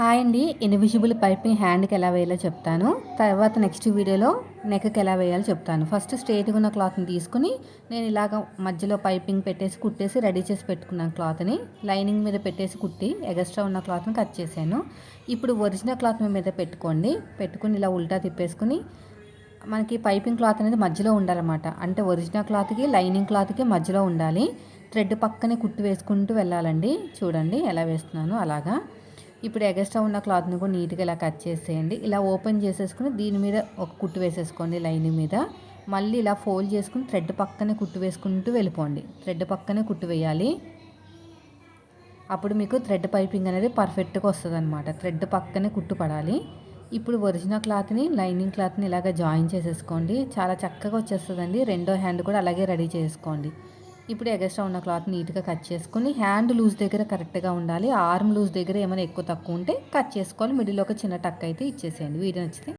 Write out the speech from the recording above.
Hi అండి. Invisible piping హ్యాండ్కి ఎలా వేయాలో చెప్తాను. తర్వాత నెక్స్ట్ వీడియోలో నెక్కి ఎలా వేయాలో చెప్తాను. ఫస్ట్ స్ట్రేట్గా ఉన్న క్లాత్ని తీసుకుని నేను ఇలాగ మధ్యలో పైపింగ్ పెట్టేసి కుట్టేసి రెడీ చేసి పెట్టుకున్నాను క్లాత్ని లైనింగ్ మీద పెట్టేసి కుట్టి ఎగస్ట్రా ఉన్న క్లాత్ని కట్ చేశాను. ఇప్పుడు ఒరిజినల్ క్లాత్ మీద పెట్టుకోండి. పెట్టుకుని ఇలా ఉల్టా తిప్పేసుకుని మనకి పైపింగ్ క్లాత్ అనేది మధ్యలో ఉండాలన్నమాట. అంటే ఒరిజినల్ క్లాత్కి లైనింగ్ క్లాత్కి మధ్యలో ఉండాలి. థ్రెడ్ పక్కనే కుట్టి వేసుకుంటూ వెళ్ళాలండి. చూడండి ఎలా వేస్తున్నాను అలాగా. ఇప్పుడు ఎగస్ట్రా ఉన్న క్లాత్ని కూడా నీట్గా ఇలా కట్ చేసేయండి. ఇలా ఓపెన్ చేసేసుకుని దీని మీద ఒక కుట్టు వేసేసుకోండి లైన్ మీద. మళ్ళీ ఇలా ఫోల్డ్ చేసుకుని థ్రెడ్ పక్కనే కుట్టు వేసుకుంటూ వెళ్ళిపోండి. థ్రెడ్ పక్కనే కుట్టు వేయాలి. అప్పుడు మీకు థ్రెడ్ పైపింగ్ అనేది పర్ఫెక్ట్గా వస్తుంది అనమాట థ్రెడ్ పక్కనే కుట్టు పడాలి. ఇప్పుడు ఒరిజినల్ క్లాత్ని లైనింగ్ క్లాత్ని ఇలాగ జాయిన్ చేసేసుకోండి. చాలా చక్కగా వచ్చేస్తుందండి. రెండో హ్యాండ్ కూడా అలాగే రెడీ చేసుకోండి. ఇప్పుడు ఎగస్ట్రా ఉన్న క్లాత్ నీట్గా కట్ చేసుకుని హ్యాండ్ లూజ్ దగ్గర కరెక్ట్గా ఉండాలి. ఆర్మ్ లూజ్ దగ్గర ఏమైనా ఎక్కువ తక్కువ ఉంటే కట్ చేసుకోవాలి. మిడిల్లో ఒక చిన్న టక్ అయితే ఇచ్చేసేయండి. వీడియో నచ్చితే